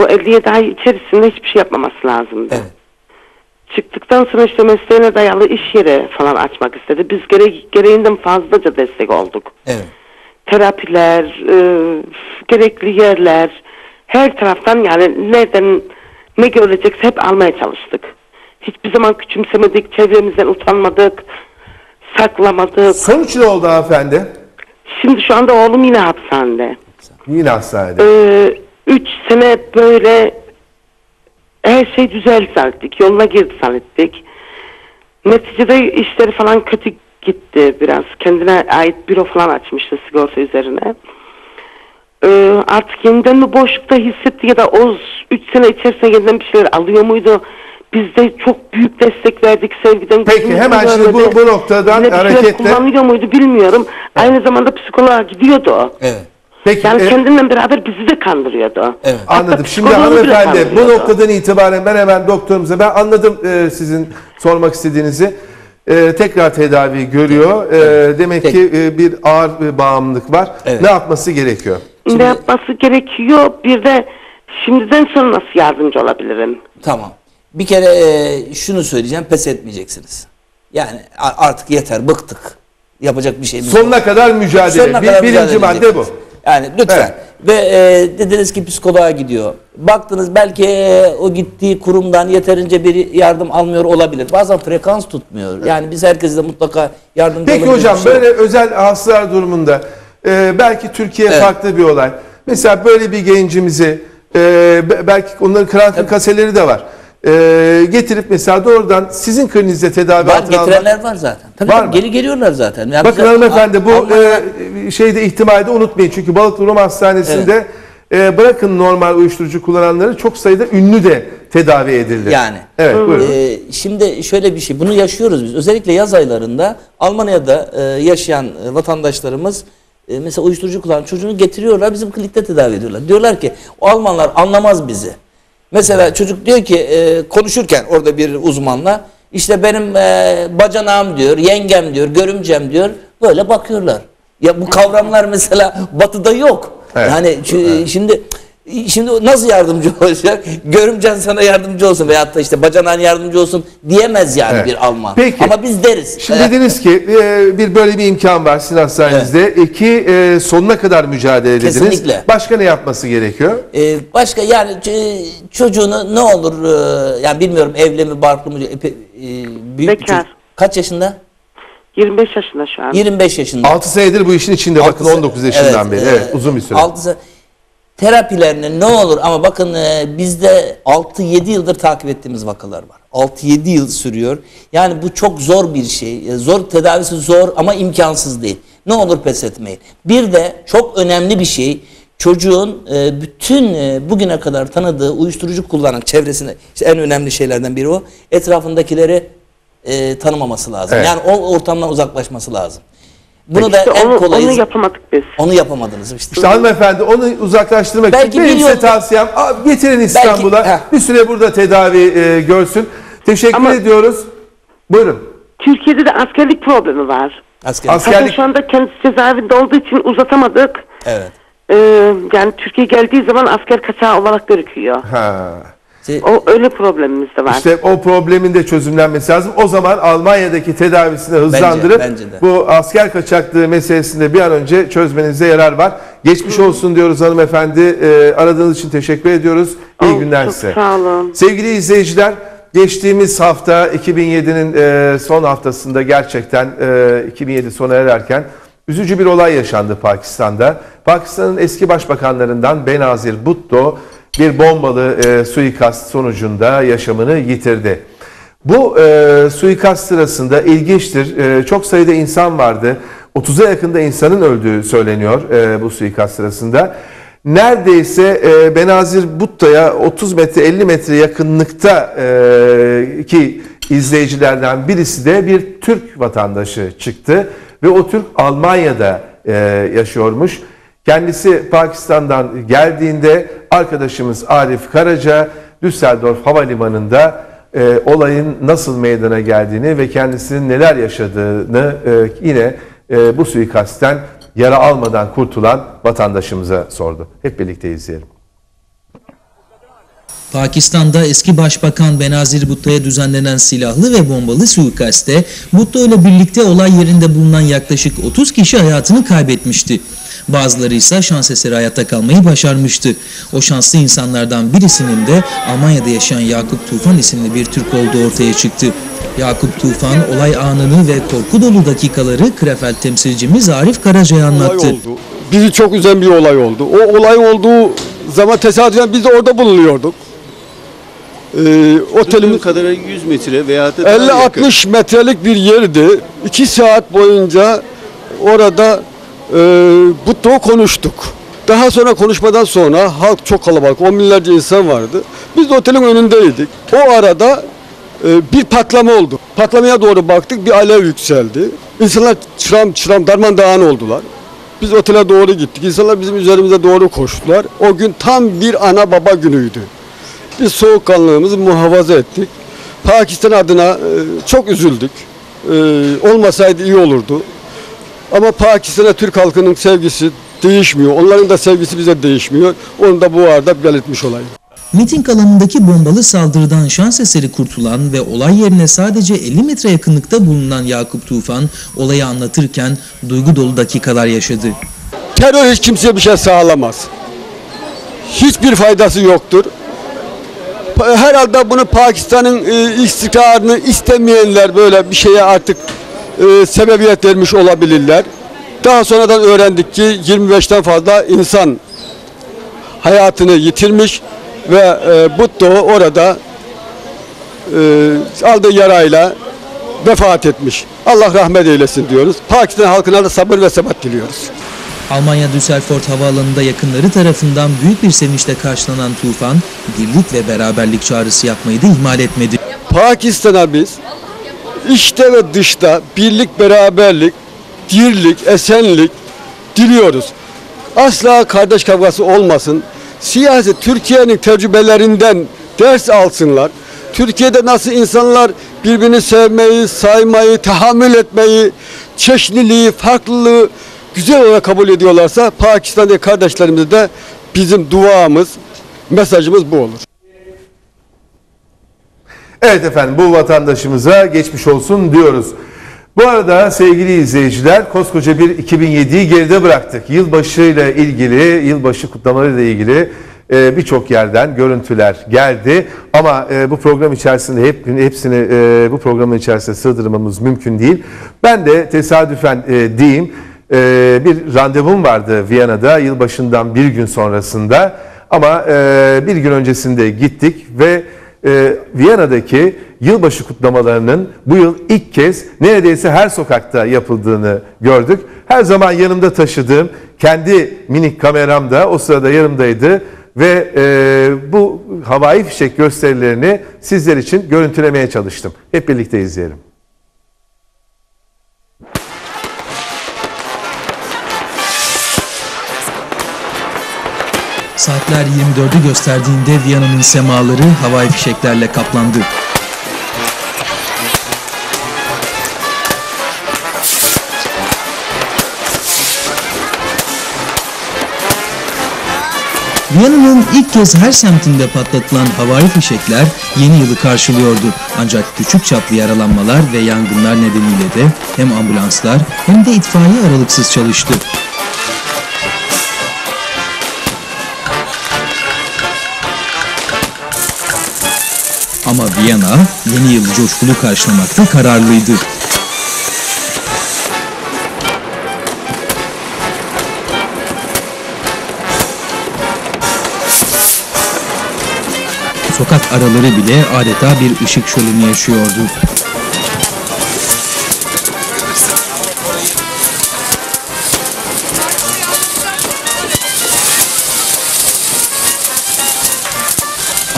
Bu 57 ay içerisinde hiçbir şey yapmaması lazımdı. Evet. Çıktıktan sonra işte mesleğine dayalı iş yeri falan açmak istedi. Biz gere gereğinden fazlaca destek olduk. Evet. Terapiler, e, gerekli yerler, her taraftan yani nereden ne görülecekse hep almaya çalıştık. Hiçbir zaman küçümsemedik, çevremizden utanmadık, saklamadık. Sonuç ne oldu hanımefendi? Şimdi şu anda oğlum yine hapishanede. Yine hastanede. Ee, üç sene böyle her şey düzeldi zannettik. Yoluna girdi zannettik. Neticede işleri falan kötü gitti biraz. Kendine ait büro falan açmıştı sigorta üzerine. Ee, artık yeniden mi boşlukta hissetti ya da o üç sene içerisinde yeniden bir şeyler alıyor muydu? Biz de çok büyük destek verdik sevgiden. Peki, hemen şimdi bu- bu noktadan hareketle- kullanıyor muydu bilmiyorum. Aynı zamanda psikoloğa gidiyordu. Evet. Peki Yani e, kendinden beraber bizi de kandırıyordu. Evet. Hatta anladım. Şimdi psikoloğu bile hanımefendi bu noktadan itibaren ben hemen doktorumuza ben anladım e, sizin sormak istediğinizi. E, tekrar tedavi görüyor. E, demek Peki. ki e, bir ağır bir bağımlılık var. Evet. Ne yapması gerekiyor? Ne yapması gerekiyor? Bir de şimdiden sonra nasıl yardımcı olabilirim? Tamam. Bir kere e, şunu söyleyeceğim. Pes etmeyeceksiniz. Yani artık yeter. Bıktık. Yapacak bir şeyimiz yok. Sonuna kadar mücadele. Sonuna Bir- kadar birinci mücadele madde bu. Yani lütfen. Evet. Ve e, dediniz ki psikoloğa gidiyor. Baktınız belki e, o gittiği kurumdan yeterince bir yardım almıyor olabilir. Bazen frekans tutmuyor. Yani biz herkese de mutlaka yardımcı Peki hocam şey böyle özel hastalar durumunda e, belki Türkiye Evet. farklı bir olay. Mesela böyle bir gencimizi e, be- belki onların krank kaseleri de var. E, getirip mesela doğrudan sizin klininizde tedavi Var altına almak. getirenler var zaten. Tabii Var tabii, mı? geri geliyorlar zaten. Yani Bakın bize- hanımefendi bu Almanya- e, şeyde ihtimali de unutmayın. Çünkü Balıklı Rum Hastanesi'nde e, bırakın normal uyuşturucu kullananları çok sayıda ünlü de tedavi edildi. Yani. Evet buyurun. Ee, şimdi şöyle bir şey, bunu yaşıyoruz biz. Özellikle yaz aylarında Almanya'da e, yaşayan e, vatandaşlarımız e, mesela uyuşturucu kullanan çocuğunu getiriyorlar, bizim klinikte tedavi ediyorlar. Diyorlar ki o Almanlar anlamaz bizi. Mesela çocuk diyor ki e, konuşurken orada bir uzmanla işte benim e, bacanağım diyor, yengem diyor, görümcem diyor. Böyle bakıyorlar. Ya bu kavramlar mesela batıda yok. Evet. Yani ç- şimdi Şimdi nasıl yardımcı olacak? Görümcen sana yardımcı olsun veyahut da işte bacanağın yardımcı olsun diyemez yani Evet. bir Alman. Peki. Ama biz deriz. Şimdi Evet. dediniz ki e, bir böyle bir imkan var sizin hastanenizde. İki e, sonuna kadar mücadele ediniz. Kesinlikle. Başka ne yapması gerekiyor? Ee, başka yani çocuğunu ne olur e, yani bilmiyorum evli mi barklı mı e, büyük Bekar. çocuk. Kaç yaşında? 25 yaşında şu an. 25 yaşında. 6 senedir bu işin içinde bakın Altı- 19 yaşından beri. e, Evet uzun bir süre. altı se- terapilerini ne olur ama bakın e, bizde 6-7 yıldır takip ettiğimiz vakalar var. 6-7 yıl sürüyor. Yani bu çok zor bir şey. E, Zor tedavisi zor ama imkansız değil. Ne olur pes etmeyin. Bir de çok önemli bir şey çocuğun e, bütün e, bugüne kadar tanıdığı uyuşturucu kullanan çevresinde işte en önemli şeylerden biri o. Etrafındakileri e, tanımaması lazım. Evet. Yani o ortamdan uzaklaşması lazım. Bunu Peki. da İşte en onu, kolayı onu yapamadık biz. onu yapamadınız işte. İşte hanımefendi onu uzaklaştırmak Belki için benim size tavsiyem "Aa, getirin İstanbul'a bir süre burada tedavi e, görsün. Teşekkür Ama- ediyoruz. Buyurun. Türkiye'de de askerlik problemi var. Asker. Asker- Zaten Askerlik- şu anda kendisi cezaevinde olduğu için uzatamadık. Evet. Ee, yani Türkiye geldiği zaman asker kaçağı olarak görüküyor. Ha. Şey- O öyle problemimiz de var. İşte o problemin de çözümlenmesi lazım. O zaman Almanya'daki tedavisini hızlandırıp bence de. bu asker kaçaklığı meselesinde bir an önce çözmenize yarar var. Geçmiş olsun diyoruz hanımefendi. Ee, aradığınız için teşekkür ediyoruz. İyi Oh, günler çok size. sağ olun. Sevgili izleyiciler, geçtiğimiz hafta 2007'nin e, son haftasında gerçekten e, 2007 sona ererken üzücü bir olay yaşandı Pakistan'da. Pakistan'ın eski başbakanlarından Benazir Bhutto bir bombalı e, suikast sonucunda yaşamını yitirdi. Bu e, suikast sırasında ilginçtir. E, çok sayıda insan vardı. 30'a yakında insanın öldüğü söyleniyor e, bu suikast sırasında. Neredeyse e, Benazir Butto'ya 30 metre 50 metre yakınlıkta e, ki izleyicilerden birisi de bir Türk vatandaşı çıktı ve o Türk Almanya'da e, yaşıyormuş. Kendisi Pakistan'dan geldiğinde arkadaşımız Arif Karaca Düsseldorf Havalimanı'nda e, olayın nasıl meydana geldiğini ve kendisinin neler yaşadığını e, yine e, bu suikastten yara almadan kurtulan vatandaşımıza sordu. Hep birlikte izleyelim. Pakistan'da eski başbakan Benazir Bhutto'ya düzenlenen silahlı ve bombalı suikaste Bhutto ile birlikte olay yerinde bulunan yaklaşık 30 kişi hayatını kaybetmişti. Bazıları ise şans eseri hayatta kalmayı başarmıştı. O şanslı insanlardan birisinin de Almanya'da yaşayan Yakup Tufan isimli bir Türk olduğu ortaya çıktı. Yakup Tufan olay anını ve korku dolu dakikaları Krefeld temsilcimiz Arif Karaca'ya anlattı. olay oldu. Bizi çok üzen bir olay oldu. O olay olduğu zaman tesadüfen biz de orada bulunuyorduk. Ee, otelimiz Duyduğum kadarıyla 100 metre veya da daha yakın. 50-60 metrelik bir yerdi. 2 saat boyunca orada e, Butto konuştuk. Daha sonra konuşmadan sonra halk çok kalabalık, on binlerce insan vardı. Biz de otelin önündeydik. O arada e, bir patlama oldu. Patlamaya doğru baktık, bir alev yükseldi. İnsanlar çıram çıram darmadağın oldular. Biz otele doğru gittik. İnsanlar bizim üzerimize doğru koştular. O gün tam bir ana baba günüydü. Biz soğukkanlığımızı muhafaza ettik. Pakistan adına e, çok üzüldük. E, olmasaydı iyi olurdu. Ama Pakistan'a Türk halkının sevgisi değişmiyor. Onların da sevgisi bize değişmiyor. Onu da bu arada belirtmiş olayım. Miting alanındaki bombalı saldırıdan şans eseri kurtulan ve olay yerine sadece 50 metre yakınlıkta bulunan Yakup Tufan olayı anlatırken duygu dolu dakikalar yaşadı. Terör hiç kimseye bir şey sağlamaz. Hiçbir faydası yoktur. Herhalde bunu Pakistan'ın e, istikrarını istemeyenler böyle bir şeye artık e, sebebiyet vermiş olabilirler. Daha sonradan öğrendik ki 25'ten fazla insan hayatını yitirmiş ve e, Butto orada e, aldığı yarayla vefat etmiş. Allah rahmet eylesin diyoruz. Pakistan halkına da sabır ve sebat diliyoruz. Almanya Düsseldorf havaalanında yakınları tarafından büyük bir sevinçle karşılanan Tufan, birlik ve beraberlik çağrısı yapmayı da ihmal etmedi. Pakistan'a biz işte ve dışta birlik, beraberlik, dirlik, esenlik diliyoruz. Asla kardeş kavgası olmasın. Siyaset Türkiye'nin tecrübelerinden ders alsınlar. Türkiye'de nasıl insanlar birbirini sevmeyi, saymayı, tahammül etmeyi, çeşniliği, farklılığı güzel olarak kabul ediyorlarsa Pakistan'daki kardeşlerimize de bizim duamız, mesajımız bu olur. Evet efendim bu vatandaşımıza geçmiş olsun diyoruz. Bu arada sevgili izleyiciler koskoca bir 2007'yi geride bıraktık. Yılbaşıyla ilgili, yılbaşı kutlamalarıyla ilgili e, birçok yerden görüntüler geldi. Ama e, bu program içerisinde hep hepsini e, bu programın içerisinde sığdırmamız mümkün değil. Ben de tesadüfen e, diyeyim e, bir randevum vardı Viyana'da yılbaşından bir gün sonrasında. Ama e, bir gün öncesinde gittik ve e, Viyana'daki yılbaşı kutlamalarının bu yıl ilk kez neredeyse her sokakta yapıldığını gördük. Her zaman yanımda taşıdığım kendi minik kameram da o sırada yanımdaydı ve e, bu havai fişek gösterilerini sizler için görüntülemeye çalıştım. Hep birlikte izleyelim. Saatler 24'ü gösterdiğinde Viyana'nın semaları havai fişeklerle kaplandı. Viyana'nın ilk kez her semtinde patlatılan havai fişekler yeni yılı karşılıyordu. Ancak küçük çaplı yaralanmalar ve yangınlar nedeniyle de hem ambulanslar hem de itfaiye aralıksız çalıştı. Ama Viyana yeni yılı coşkulu karşılamakta kararlıydı. Sokak araları bile adeta bir ışık şöleni yaşıyordu.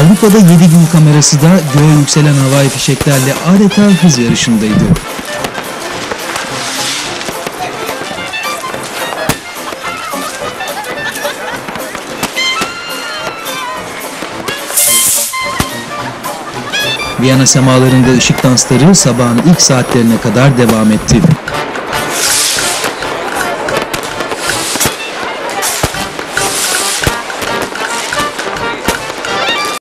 Avrupa'da 7 gün kamerası da göğe yükselen havai fişeklerle adeta hız yarışındaydı. Viyana semalarında ışık dansları sabahın ilk saatlerine kadar devam etti.